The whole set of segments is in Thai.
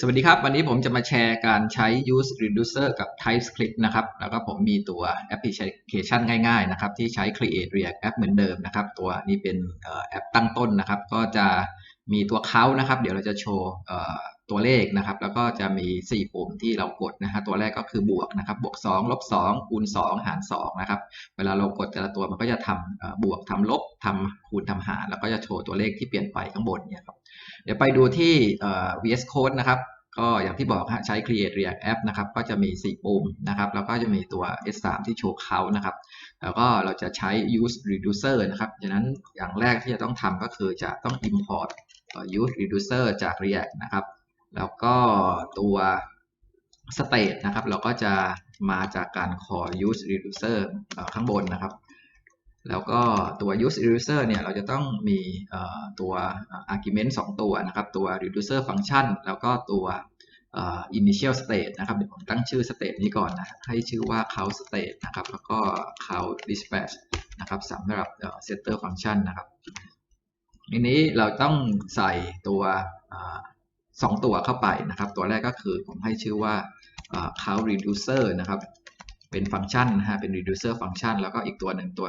สวัสดีครับ วันนี้ผมจะมาแชร์การใช้ use reducer กับ TypeScript นะครับ แล้วก็ผมมีตัวแอปพลิเคชันง่ายๆนะครับ ที่ใช้ create react app เหมือนเดิมนะครับ ตัวนี้เป็นแอปตั้งต้นนะครับ ก็จะมีตัวเขานะครับ เดี๋ยวเราจะโชว์ ตัวเลขนะครับ แล้วก็จะมี 4 ปุ่มที่เรากดนะฮะตัวแรกก็คือบวกนะครับ บวก 2 ลบ 2 คูณ 2 หาร 2 นะครับ เวลาเรากดแต่ละตัวมันก็จะทำบวกทำลบทำคูณทำหาร แล้วก็จะโชว์ตัวเลขที่เปลี่ยนไปข้างบนเนี่ยครับ เดี๋ยวไปดูที่ VS Code นะครับก็อย่างที่บอกฮะใช้ Create React App นะครับ ก็จะมี 4 ปุ่มนะครับ แล้วก็จะมีตัว S3 ที่โชว์เขานะครับ แล้วก็เราจะใช้ Use Reducer นะครับดังนั้นอย่างแรกที่จะต้องทำก็คือจะต้อง import Use Reducer จาก React นะครับ แล้วก็ตัว State นะครับ เราก็จะมาจากการ call Use Reducer ข้างบนนะครับ แล้วก็ตัว use reducer เนี่ย เราจะต้องมีตัว argument 2 ตัวนะครับ ตัว reducer function แล้วก็ตัว initial state นะครับ เดี๋ยวผมตั้งชื่อ state นี้ก่อนนะ ให้ชื่อว่า count state นะครับ แล้วก็ count dispatch นะครับสำหรับ setter function นะครับทีนี้เราต้องใส่ตัว สองตัวเข้าไปนะครับ ตัวแรกก็คือผมให้ชื่อว่า count reducer นะครับ เป็นฟังก์ชันนะฮะเป็น reducer ฟังก์ชันแล้วก็อีกตัวหนึ่งตัว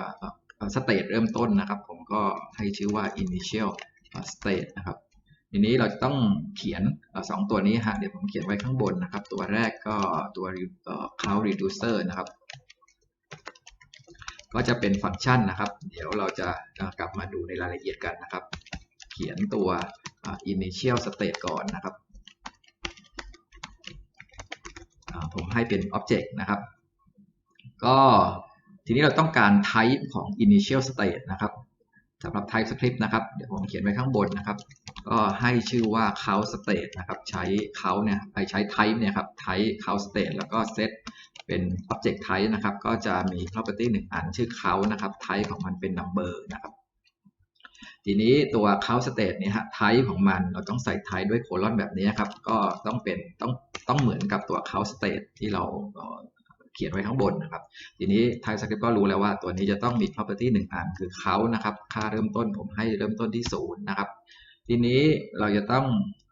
state เริ่มต้นนะครับ ผมก็ให้ชื่อว่า initial state นะครับทีนี้เราจะต้องเขียนสองตัวนี้ฮะเดี๋ยวผมเขียนไว้ข้างบนนะครับ ตัวแรกก็ตัว count reducer นะครับ ก็จะเป็นฟังก์ชันนะครับ เดี๋ยวเราจะกลับมาดูในรายละเอียดกันนะครับ เขียนตัว initial state ก่อนนะครับผมให้เป็น object นะครับ ก็ทีนี้เราต้องการ type ของ initial state นะครับสำหรับ TypeScript นะครับ เดี๋ยวผมเขียนไว้ข้างบนนะครับ ก็ให้ชื่อว่า count state นะครับ ใช้ count เนี่ยไปใช้ type เนี่ยครับ type count state แล้วก็ set เป็น object type นะครับ ก็จะมี property หนึ่งอันชื่อ count นะครับ type ของมันเป็น number นะครับ ทีนี้ตัว count state เนี่ยฮะ type ของมันเราต้องใส่ type ด้วยโคลอนแบบนี้ครับ ก็ต้องเป็นต้องต้องเหมือนกับตัว count state ที่เราเขียนไว้ข้างบนนะครับ ทีนี้ TypeScript ก็รู้แล้วว่าตัวนี้จะต้องมี property หนึ่งอันคือเขานะครับ ค่าเริ่มต้นผมให้เริ่มต้นที่ศูนย์นะครับ ทีนี้เราจะต้อง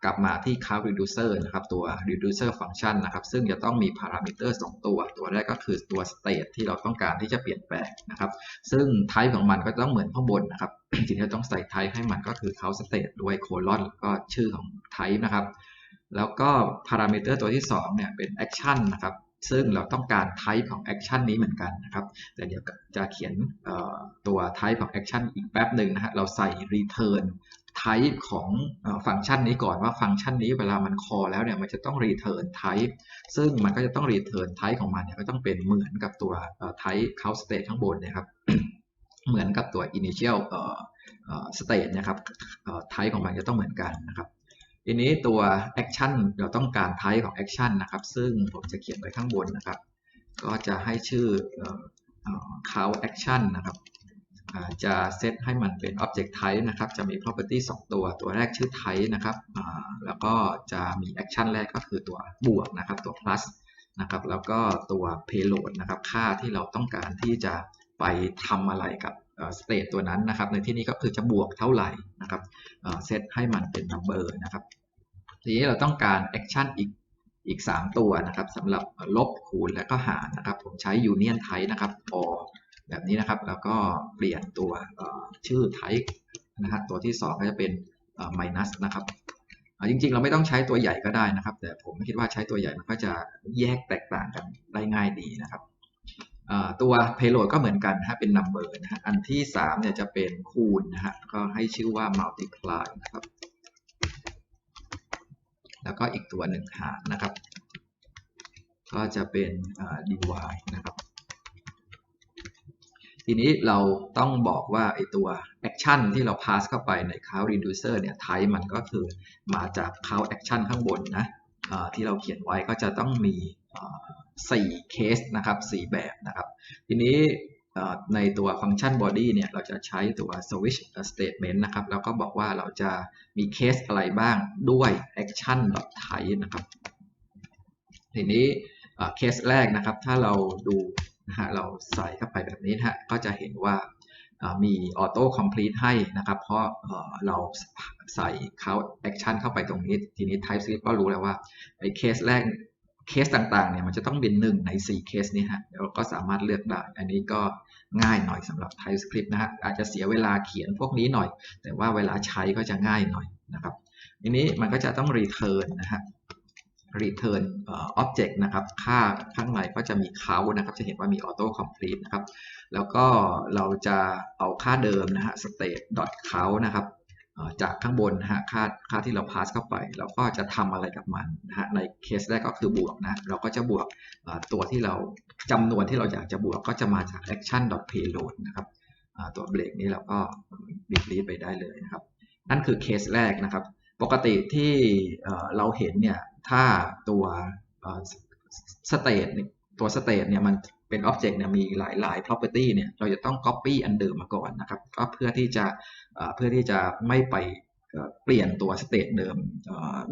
กลับมาที่ count reducer นะครับ ตัว reducer function นะครับ ซึ่งจะต้องมี parameter 2ตัว ตัวแรกก็คือตัว state ที่เราต้องการที่จะเปลี่ยนแปลงนะครับ ซึ่ง type ของมันก็ต้องเหมือนข้างบนนะครับทีนี้เราต้องใส่ type ให้มันก็คือ count state ด้วย colon ก็ชื่อของ type นะครับ แล้วก็ parameter ตัวที่2เนี่ยเป็น action นะครับ ซึ่งเราต้องการ type ของ action นี้เหมือนกันนะครับ แต่เดี๋ยวจะเขียนตัว type ของ action อีกแป๊บหนึ่งนะฮะ เราใส่ return type ของฟังก์ชันนี้ก่อนว่าฟังก์ชันนี้เวลามัน call แล้วเนี่ยมันจะต้อง return type ซึ่งมันก็จะต้อง return type ของมันเนี่ยก็ต้องเป็นเหมือนกับตัว type count state ข้างบนนะครับ เหมือนกับตัว initial state นะครับ type ของมันจะต้องเหมือนกันนะครับ ทีนี้ตัว action เราต้องการ type ของ action นะครับ ซึ่งผมจะเขียนไว้ข้างบนนะครับ ก็จะให้ชื่อ count action นะครับจะเซตให้มันเป็น object type นะครับ จะมี property 2 ตัว ตัวแรกชื่อ type นะครับ แล้วก็จะมี action แรกก็คือตัวบวกนะครับ ตัว plus นะครับ แล้วก็ตัว payload นะครับ ค่าที่เราต้องการที่จะไปทำอะไรกับ state ตัวนั้นนะครับ ในที่นี้ก็คือจะบวกเท่าไหร่นะครับเซตให้มันเป็น number นะครับ ทีนี้เราต้องการ action อีกอีก 3 ตัวนะครับสำหรับลบคูณและก็หารนะครับ ผมใช้ union type นะครับ or แบบนี้นะครับ แล้วก็เปลี่ยนตัวชื่อ type นะฮะตัวที่ 2 ก็จะเป็น minus นะครับจริงๆ เราไม่ต้องใช้ตัวใหญ่ก็ได้นะครับ แต่ผมคิดว่าใช้ตัวใหญ่มันก็จะแยกแตกต่างกันได้ง่ายดีนะครับ ตัว payload ก็เหมือนกันฮะเป็น number นะฮะอันที่3เนี่ยจะเป็นคูณนะฮะก็ให้ชื่อว่า multiply นะครับ แล้วก็อีกตัวหนึ่งหารนะครับ ก็จะเป็น divide นะครับ ทีนี้เราต้องบอกว่าไอตัว action ที่เรา pass เข้าไปใน count reducer เนี่ย type มันก็คือมาจาก count action ข้างบนนะที่เราเขียนไว้ก็จะต้องมี 4เคสนะครับ4แบบนะครับทีนี้ในตัวฟังก์ชัน body เนี่ยเราจะใช้ตัว switch statement นะครับแล้วก็บอกว่าเราจะมีเคสอะไรบ้างด้วย action type นะครับทีนี้เคสแรกนะครับถ้าเราดูนะฮะเราใส่เข้าไปแบบนี้นะฮะก็จะเห็นว่ามีออโต้คอมพลีทให้นะครับ เพราะเราใส่เขาแอคชั่นเข้าไปตรงนี้ ทีนี้ TypeScript ก็รู้แล้วว่าไอ้เคสแรก เคสต่างๆเนี่ยมันจะต้องเป็นหนึ่งใน 4 เคสนี้ฮะเราก็สามารถเลือกได้ อันนี้ก็ง่ายหน่อยสำหรับ TypeScript นะฮะอาจจะเสียเวลาเขียนพวกนี้หน่อย แต่ว่าเวลาใช้ก็จะง่ายหน่อยนะครับทีนี้มันก็จะต้อง return นะฮะ return เอ่อ object นะครับ ค่าข้างในก็จะมี count นะครับ จะเห็นว่ามี auto complete นะครับ แล้วก็เราจะเอาค่าเดิมนะฮะ state dot count นะครับ จากข้างบนนะฮะค่าค่าที่เรา pass เข้าไปแล้วก็จะทำอะไรกับมันนะฮะในเคสแรกก็คือบวกนะเราก็จะบวกตัวที่เราจำนวนที่เราอยากจะบวกก็จะมาจาก action dot payload นะครับตัวเบรกนี้เราก็ delete ไปได้เลยนะครับ นั่นคือเคสแรกนะครับ ปกติที่เราเห็นเนี่ยถ้าตัวสเตทตัวสเตทเนี่ยมัน เป็น Object เนี่ยมีหลายๆ property เนี่ยเราจะต้อง copy อันเดิมมาก่อนนะครับก็เพื่อที่จะเพื่อที่จะไม่ไปเปลี่ยนตัว state เดิม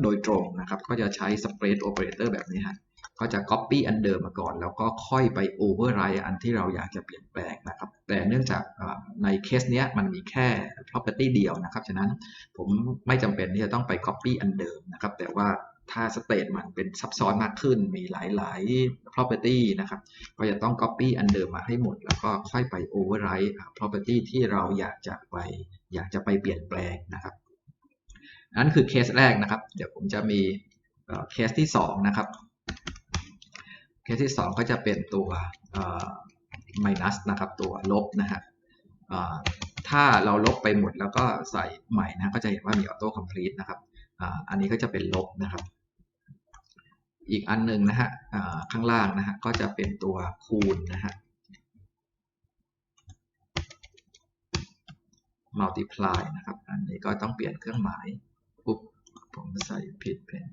โดยตรงนะครับ ก็จะใช้ spread operator แบบนี้ฮะก็จะ copy อันเดิมมาก่อน แล้วก็ค่อยไป override อันที่เราอยากจะเปลี่ยนแปลงนะครับ แต่เนื่องจากในเคสเนี้ยมันมีแค่ property เดียวนะครับ ฉะนั้นผมไม่จำเป็นที่จะต้องไป copy อันเดิมนะครับ แต่ว่า ถ้า state มันเป็นซับซ้อนมากขึ้น มีหลาย ๆ property นะครับ ก็จะต้อง copy อันเดิมมาให้หมด แล้วก็ค่อยไป override property ที่เราอยากจะไปอยากจะไปเปลี่ยนแปลงนะครับ นั่นคือเคสแรกนะครับ เดี๋ยวผมจะมีเคสที่ 2 นะครับ เคสที่ 2 ก็จะเป็นตัว minus นะครับ ตัวลบนะฮะถ้าเราลบไปหมดแล้วก็ใส่ใหม่นะ ก็จะเห็นว่ามี auto complete นะครับอันนี้ก็จะเป็นลบนะครับ อีกอันหนึ่งนะฮะข้างล่างนะฮะก็จะเป็นตัวคูณนะฮะ multiply นะครับ อันนี้ก็ต้องเปลี่ยนเครื่องหมายปุ๊บผมใส่ผิดเป็น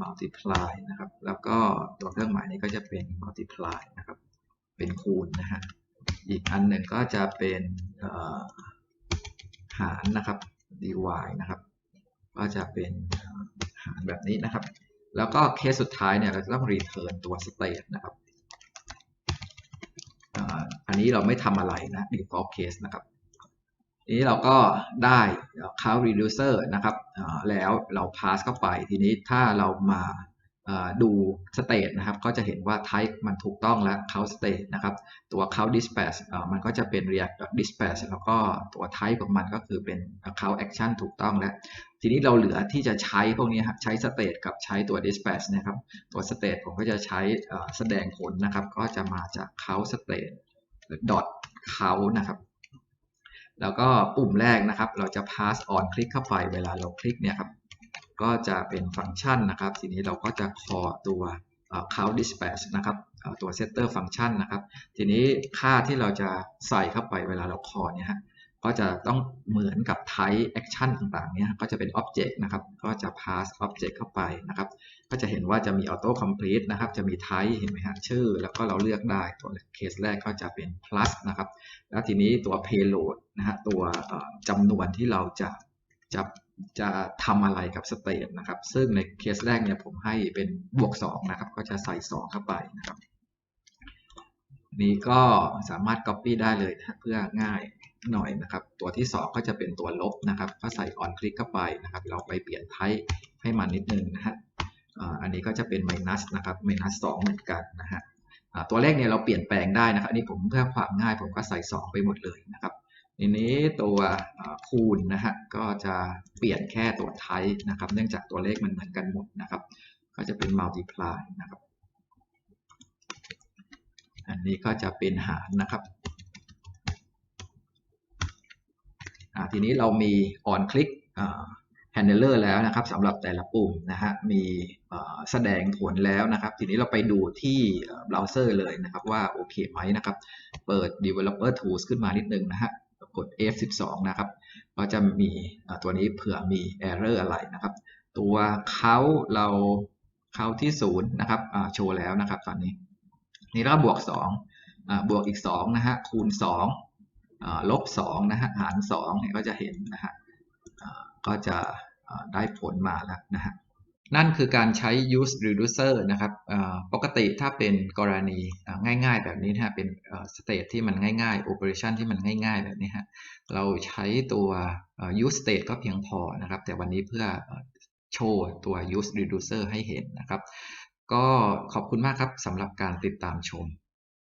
multiply นะครับ แล้วก็ตัวเครื่องหมายนี้ก็จะเป็น multiply นะครับ เป็นคูณนะฮะ อีกอันหนึ่งก็จะเป็นหารนะครับ dy นะครับ ก็จะเป็นหารแบบนี้นะครับ แล้วก็เคสสุดท้ายเนี่ยเราจะต้อง return ตัว state นะครับอันนี้เราไม่ทำอะไรนะ default case นะครับนี้เราก็ได้ count reducer นะครับแล้วเรา pass เข้าไปทีนี้ถ้าเรามา ดู state นะครับก็จะเห็นว่า type มันถูกต้องแล้ว count state นะครับตัว count dispatch มันก็จะเป็น react dispatch แล้วก็ตัว type ของมันก็คือเป็น count action ถูกต้องแล้วทีนี้เราเหลือที่จะใช้พวกนี้ครับใช้ state กับใช้ตัว dispatch นะครับตัว state ผมก็จะใช้แสดงผลนะครับ ก็จะมาจาก count state dot count นะครับแล้วก็ปุ่มแรกนะครับ เราจะ pass on คลิกเข้าไปเวลาเราคลิกเนี่ยครับ ก็จะเป็นฟังก์ชันนะครับ ทีนี้เราก็จะ call ตัว count dispatch นะครับตัว setter function นะครับ ทีนี้ค่าที่เราจะใส่เข้าไปเวลาเรา call เนี่ยฮะก็จะต้องเหมือนกับ type action ต่างๆเนี่ยก็จะเป็น object นะครับ ก็จะ pass object เข้าไปนะครับ ก็จะเห็นว่าจะมี auto complete นะครับ จะมี type เห็นไหมฮะชื่อ แล้วก็เราเลือกได้ตัวเคสแรกก็จะเป็น plus นะครับ แล้วทีนี้ตัว payload นะฮะตัวจำนวนที่เราจะจะ จะทำอะไรกับ state นะครับ ซึ่งในเคสแรกเนี่ยผมให้เป็นบวก 2 นะครับ ก็จะใส่ 2 เข้าไปนะครับ นี้ก็สามารถ copy ได้เลยนะเพื่อง่ายหน่อยนะครับ ตัวที่ 2 ก็จะเป็นตัวลบนะครับ ก็ใส่ on click เข้าไปนะครับ เราไปเปลี่ยน type ให้มันนิดนึงนะฮะอันนี้ก็จะเป็น minus นะครับ minus 2เหมือนกันนะฮะตัวเลขเนี่ยเราเปลี่ยนแปลงได้นะครับ อันนี้ผมเพื่อความง่ายผมก็ใส่ 2 ไปหมดเลยนะครับ ทีนี้ตัวคูณนะฮะก็จะเปลี่ยนแค่ตัว type นะครับ เนื่องจากตัวเลขมันเหมือนกันหมดนะครับ ก็จะเป็น multiply นะครับ อันนี้ก็จะเป็นหารนะครับทีนี้เรามี on click handler แล้วนะครับสำหรับแต่ละปุ่มนะฮะมีแสดงผลแล้วนะครับ ทีนี้เราไปดูที่เบราว์เซอร์เลยนะครับว่าโอเคไหมนะครับ เปิด developer tools ขึ้นมานิดนึงนะฮะ กด F12 นะครับก็จะมีตัวนี้เผื่อมี error อะไรนะครับ ตัวเขาเราเขาที่ศูนย์นะครับโชว์แล้วนะครับตอนนี้ นี่แล้วก็บวก2อ่าบวกอีก2นะฮะคูณ2อ่าลบ2นะฮะหาร2เนี่ยก็จะเห็นนะฮะก็จะได้ผลมาแล้วนะฮะ นั่นคือการใช้ use reducer นะครับปกติถ้าเป็นกรณีง่ายๆ แบบนี้นะเป็นสเตทที่มันง่ายๆ operation ที่มันง่ายๆ แบบนี้ฮะเราใช้ตัว use state ก็เพียงพอนะครับ แต่วันนี้เพื่อโชว์ตัว use reducer ให้เห็นนะครับ ก็ขอบคุณมากครับสำหรับการติดตามชม